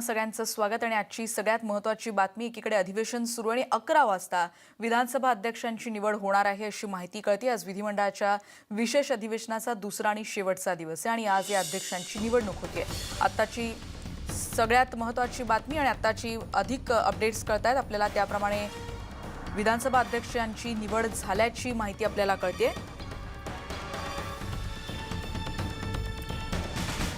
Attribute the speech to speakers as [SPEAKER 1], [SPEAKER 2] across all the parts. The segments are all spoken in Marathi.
[SPEAKER 1] सगळ्यांचं स्वागत आणि आजची सगळ्यात महत्त्वाची बातमी एकीकडे अधिवेशन सुरू आणि अकरा वाजता विधानसभा अध्यक्षांची निवड होणार आहे अशी माहिती कळते. आज विधिमंडळाच्या विशेष अधिवेशनाचा दुसरा आणि शेवटचा दिवस आहे आणि आज या अध्यक्षांची निवडणूक होते आत्ताची सगळ्यात महत्त्वाची बातमी आणि आत्ताची अधिक अपडेट्स कळत आहेत आपल्याला त्याप्रमाणे विधानसभा अध्यक्षांची निवड झाल्याची माहिती आपल्याला कळते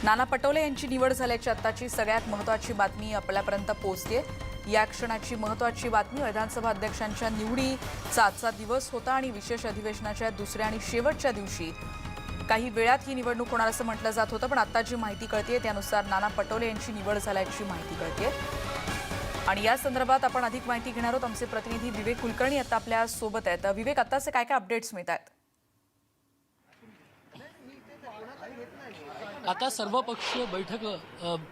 [SPEAKER 1] नाना पटोले यांची निवड झाल्याची आत्ताची सगळ्यात महत्त्वाची बातमी आपल्यापर्यंत पोहोचते या क्षणाची महत्त्वाची बातमी विधानसभा अध्यक्षांच्या निवडीचा आजचा दिवस होता आणि विशेष अधिवेशनाच्या दुसऱ्या आणि शेवटच्या दिवशी. काही वेळात ही निवडणूक होणार असं म्हटलं जात होतं पण आता जी माहिती कळते त्यानुसार नाना पटोले यांची निवड झाल्याची माहिती कळते आणि या संदर्भात आपण अधिक माहिती घेणार आहोत. आमचे प्रतिनिधी विवेक कुलकर्णी आता आपल्यासोबत आहेत. विवेक आताचे काय काय अपडेट्स मिळत आहेत
[SPEAKER 2] आता सर्वपक्षीय बैठक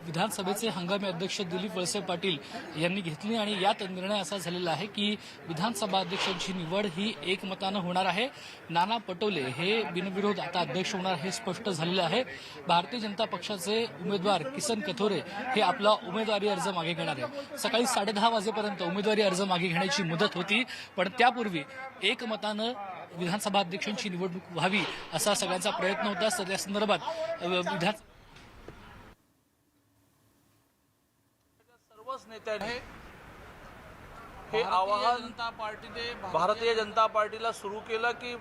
[SPEAKER 2] विधानसभेचे हंगामी अध्यक्ष दिलीप वळसे पाटील यांनी घेतली आणि यात निर्णय असा झालेला आहे की विधानसभा अध्यक्षांची निवड ही एकमतानं होणार आहे. नाना पटोले हे बिनविरोध आता अध्यक्ष होणार हे स्पष्ट झालेलं आहे. भारतीय जनता पक्षाचे उमेदवार किसन कथोरे हे आपला उमेदवारी अर्ज मागे घेणार आहे. सकाळी साडेदहा वाजेपर्यंत उमेदवारी अर्ज मागे घेण्याची मुदत होती पण त्यापूर्वी एकमतानं विधानसभा अध्यक्षांची निवडणूक व्हावी असा सगळ्यांचा प्रयत्न होता. तर त्या संदर्भात विधान
[SPEAKER 3] सर्वच नेत्यांनी हे आवाहन
[SPEAKER 4] जनता पार्टीने
[SPEAKER 3] भारतीय जनता पार्टीला सुरू केलं की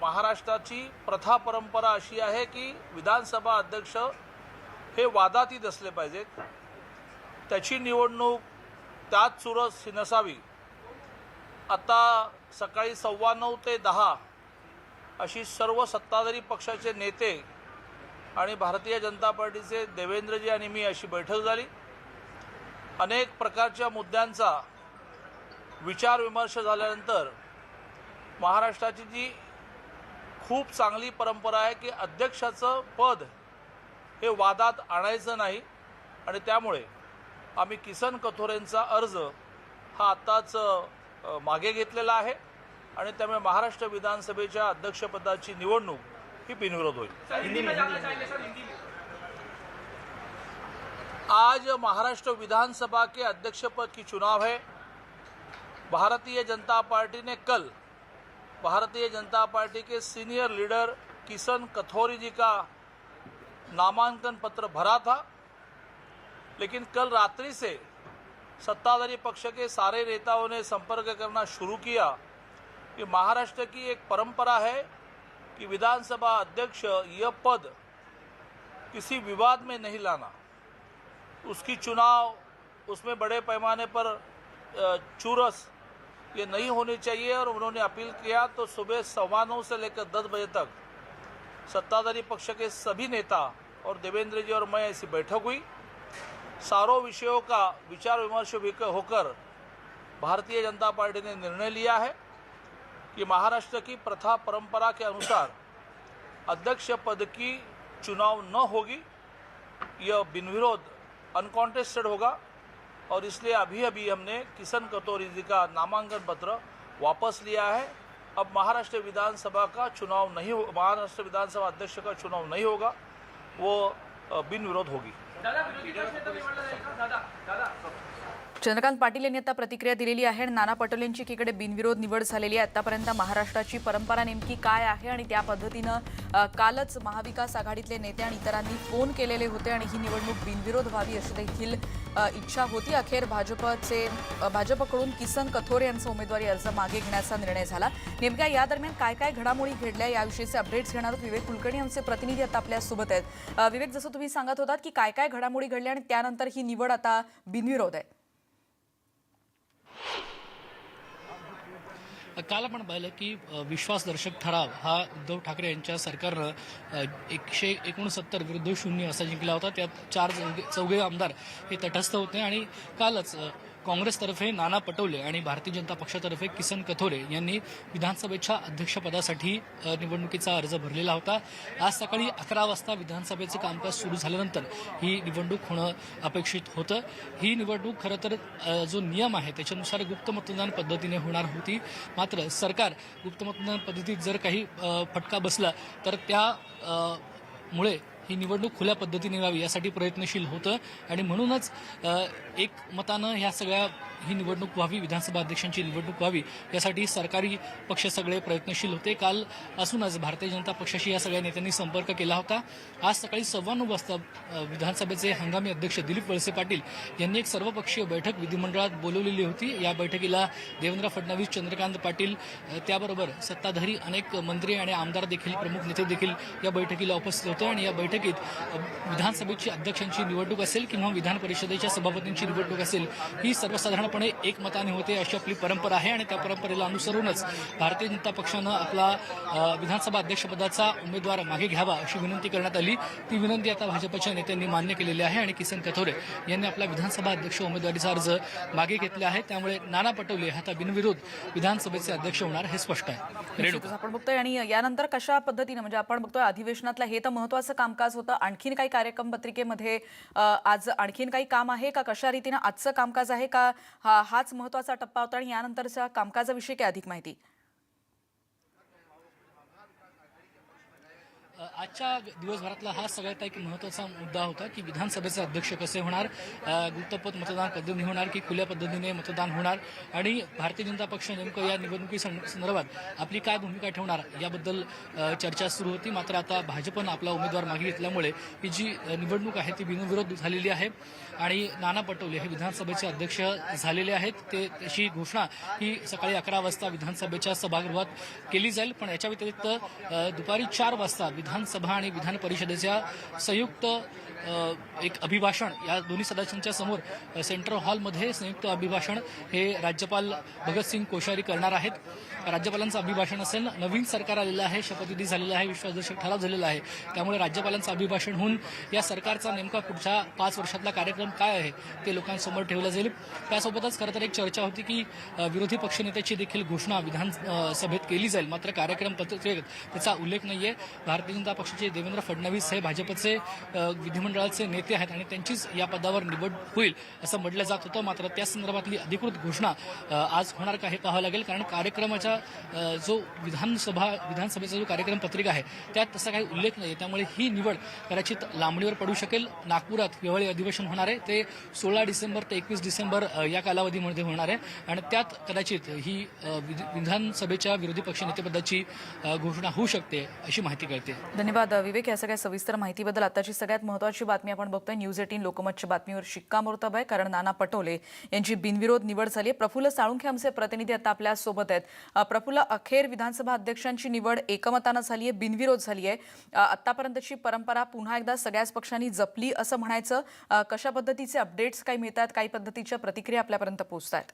[SPEAKER 3] महाराष्ट्राची प्रथा परंपरा अशी आहे की विधानसभा अध्यक्ष हे वादातीत असले पाहिजेत. त्याची निवडणूक त्याच चुरस नसावी आता सकाळी सव्वा नऊ ते दहा अशी सर्व सत्ताधारी पक्षाचे नेते आणि भारतीय जनता पार्टीचे देवेंद्रजी आणि मी अशी बैठक झाली. अनेक प्रकारच्या मुद्द्यांचा विचारविमर्श झाल्यानंतर महाराष्ट्राची जी खूप चांगली परंपरा आहे की अध्यक्षाचं पद हे वादात आणायचं नाही आणि त्यामुळे आम्ही किसन कथोरेंचा अर्ज हा आत्ताच मागे घेतलेला आहे आणि त्यामुळे महाराष्ट्र विधानसभेच्या अध्यक्षपदाची निवडणूक ही बिनविरोध होईल. आज महाराष्ट्र विधानसभा के अध्यक्ष पद की चुनाव है. भारतीय जनता पार्टी ने कल भारतीय जनता पार्टी के सीनियर लीडर किशन कथोरी जी का नामांकन पत्र भरा था लेकिन कल रात्रि से सत्ताधारी पक्ष के सारे नेताओं ने संपर्क करना शुरू किया कि महाराष्ट्र की एक परंपरा है कि विधानसभा अध्यक्ष यह पद किसी विवाद में नहीं लाना। उसकी चुनाव, उसमें बड़े पैमाने पर चूरस ये नहीं होनी चाहिए और उन्होंने अपील किया तो सुबह सवा नौ से लेकर दस बजे तक सत्ताधारी पक्ष के सभी नेता और देवेंद्र जी और मैं ऐसी बैठक हुई। सारों विषयों का विचार विमर्श होकर भारतीय जनता पार्टी ने निर्णय लिया है कि महाराष्ट्र की प्रथा परंपरा के अनुसार अध्यक्ष पद की चुनाव न होगी, यह बिनविरोध अनकॉन्टेस्टेड होगा, और इसलिए अभी अभी हमने किशन कटोरी जी का नामांकन पत्र वापस लिया है। अब महाराष्ट्र विधानसभा का चुनाव नहीं हो महाराष्ट्र विधानसभा अध्यक्ष का चुनाव नहीं होगा, वो बिन विरोध होगी।
[SPEAKER 1] दादा विरोधी पक्षनेता निवडला जाईल का दादा दादा चंद्रकांत पाटील यांनी आता प्रतिक्रिया दिलेली आहे आणि नाना पटोलेंची एकीकडे बिनविरोध निवड झालेली आहे. आतापर्यंत महाराष्ट्राची परंपरा नेमकी काय आहे आणि त्या पद्धतीनं कालच महाविकास आघाडीतले नेते आणि इतरांनी फोन केलेले होते आणि ही निवडणूक बिनविरोध व्हावी अशी देखील इच्छा होती. अखेर भाजपचे भाजपकडून किसन कथोरे यांचा उमेदवारी अर्ज मागे घेण्याचा निर्णय झाला. नेमक्या या दरम्यान काय काय घडामोडी घडल्या याविषयीचे अपडेट्स घेणार आहोत विवेक कुलकर्णी यांचे प्रतिनिधी आता आपल्यासोबत आहेत. विवेक जसं तुम्ही सांगत होतात की काय काय घडामोडी घडल्या आणि त्यानंतर ही निवड आता बिनविरोध आहे.
[SPEAKER 2] काल आपण पाहिलं की विश्वासदर्शक ठराव हा उद्धव ठाकरे यांच्या सरकारनं एकशे एकोणसत्तर विरुद्ध शून्य असा जिंकला होता. त्यात चार चौघे चौघे आमदार हे तटस्थ होते आणि कालच काँग्रेसतर्फे नाना पटोले आणि भारतीय जनता पक्षातर्फे किसन कथोरे यांनी विधानसभेच्या अध्यक्षपदासाठी निवडणुकीचा अर्ज भरलेला होता. आज सकाळी अकरा वाजता विधानसभेचं कामकाज सुरू झाल्यानंतर ही निवडणूक होणं अपेक्षित होतं. ही निवडणूक खरं तर जो नियम आहे त्याच्यानुसार गुप्त मतदान पद्धतीने होणार होती. मात्र सरकार गुप्त मतदान पद्धतीत जर काही फटका बसला तर त्या मुळे ही निवडणूक खुल्या पद्धतीने व्हावी यासाठी प्रयत्नशील होतं. आणि म्हणूनच एक मतानं ह्या सगळ्या ही निवडणूक व्हावी विधानसभा अध्यक्षांची निवडणूक व्हावी यासाठी सरकारी पक्ष सगळे प्रयत्नशील होते. काल असूनच भारतीय जनता पक्षाशी या सगळ्या नेत्यांनी संपर्क केला होता. आज सकाळी सव्वा नऊ वाजता विधानसभेचे हंगामी अध्यक्ष दिलीप वळसे पाटील यांनी एक सर्वपक्षीय बैठक विधिमंडळात बोलवलेली होती. या बैठकीला देवेंद्र फडणवीस चंद्रकांत पाटील त्याबरोबर सत्ताधारी अनेक मंत्री आणि आमदार देखील प्रमुख नेते देखील या बैठकीला उपस्थित होते आणि या बैठकीत विधानसभेची अध्यक्षांची निवडणूक असेल किंवा विधान परिषदेच्या सभापतींची निवडणूक असेल ही सर्वसाधारण पूर्णपणे एकमताने होते अशी आपली परंपरा आहे आणि त्या परंपरेला अनुसरूनच भारतीय जनता पक्षानं आपला विधानसभा अध्यक्षपदाचा उमेदवार मागे घ्यावा अशी विनंती करण्यात आली. ती विनंती आता भाजपच्या नेत्यांनी मान्य केलेली आहे आणि किसन कथोरे यांनी आपला विधानसभा अध्यक्ष उमेदवारीचा अर्ज मागे घेतला आहे. त्यामुळे नाना पटोले आता बिनविरोध विधानसभेचे अध्यक्ष होणार हे स्पष्ट आहे.
[SPEAKER 1] आपण बघतोय आणि यानंतर कशा पद्धतीनं म्हणजे आपण बघतोय अधिवेशनातलं हे तर महत्वाचं कामकाज होतं. आणखीन काही कार्यक्रम पत्रिकेमध्ये आज आणखीन काही काम आहे का? कशा रीतीनं आजचं कामकाज आहे का? हा हाच महत्त्वाचा टप्पा होता आणि यानंतरच्या कामकाजाविषयी काय अधिक माहिती?
[SPEAKER 2] आजच्या दिवसभरातला हा सगळ्यात एक महत्त्वाचा मुद्दा होता की विधानसभेचे अध्यक्ष कसे होणार? गुप्तपद मतदान पद्धतीने होणार की खुल्या पद्धतीने मतदान होणार? आणि भारतीय जनता पक्ष नेमकं या निवडणुकी सं- संदर्भात आपली काय भूमिका ठेवणार याबद्दल चर्चा सुरू होती. मात्र आता भाजपनं आपला उमेदवार मागे घेतल्यामुळे ही जी निवडणूक आहे ती बिनविरोध झालेली आहे. आणि नाना पटोले हे विधानसभेचे अध्यक्ष झालेले आहेत. ते तशी घोषणा ही सकाळी अकरा वाजता विधानसभेच्या सभागृहात केली जाईल. पण याच्या व्यतिरिक्त दुपारी चार वाजता विधान विधानसभा आणि विधान परिषदेच्या संयुक्त एक अभिभाषण या दोन्ही सदस्यांच्या समोर सेंट्रल हॉलमध्ये संयुक्त अभिभाषण हे राज्यपाल भगतसिंग कोश्यारी करणार आहेत. राज्यपालांचं अभिभाषण असेल नवीन सरकार आलेलं आहे शपथविधी झालेला आहे विश्वासदर्शक ठराव झालेला आहे. त्यामुळे राज्यपालांचं अभिभाषण होऊन या सरकारचा नेमका पुढच्या पाच वर्षातला कार्यक्रम काय आहे ते लोकांसमोर ठेवलं जाईल. त्यासोबतच खरं तर एक चर्चा होती की विरोधी पक्षनेत्याची देखील घोषणा विधानसभेत सभेत केली जाईल. मात्र कार्यक्रम पत्रिकेत त्याचा उल्लेख नाही आहे भारतीय जनता पक्षाचे देवेंद्र फडणवीस हे भाजपचे विधिमंडळाचे नेते आहेत आणि त्यांचीच या पदावर निवड होईल असं म्हटलं जात होतं. मात्र त्या संदर्भातली अधिकृत घोषणा आज होणार का हे पाहावं लागेल. कारण कार्यक्रमाच्या जो विधानसभा विधानसभेचा जो कार्यक्रम पत्रिका आहे त्यात तसा काही उल्लेख नाही त्यामुळे ही निवड कदाचित लांबणीवर पडू शकेल. नागपुरात हिवाळी अधिवेशन होणार आहे. ते सोळा डिसेंबर ते एकवीस डिसेंबर या कालावधीमध्ये होणार आहे. आणि त्यात कदाचित ही विधानसभेच्या विरोधी पक्षनेतेपदाची नेतेपदाची घोषणा होऊ शकते अशी माहिती कळते.
[SPEAKER 1] धन्यवाद विवेक. या सगळ्या सविस्तर माहितीबद्दल आताची सगळ्यात महत्वाची बातमी आपण बघतोय. न्यूज एटीन लोकमतच्या बातमीवर शिक्कामोर्तब आहे. कारण नाना पटोले यांची बिनविरोध निवड झाली आहे. प्रफुल्ल साळुंखे आमचे प्रतिनिधी आता आपल्यासोबत आहेत. प्रफुल्ल अखेर विधानसभा अध्यक्षांची निवड एकमतानं झाली आहे बिनविरोध झाली आहे. आतापर्यंतची परंपरा पुन्हा एकदा सगळ्याच पक्षांनी जपली असं म्हणायचं. कशा पद्धतीचे अपडेट्स काही मिळतात काही पद्धतीच्या प्रतिक्रिया आपल्यापर्यंत पोहोचत आहेत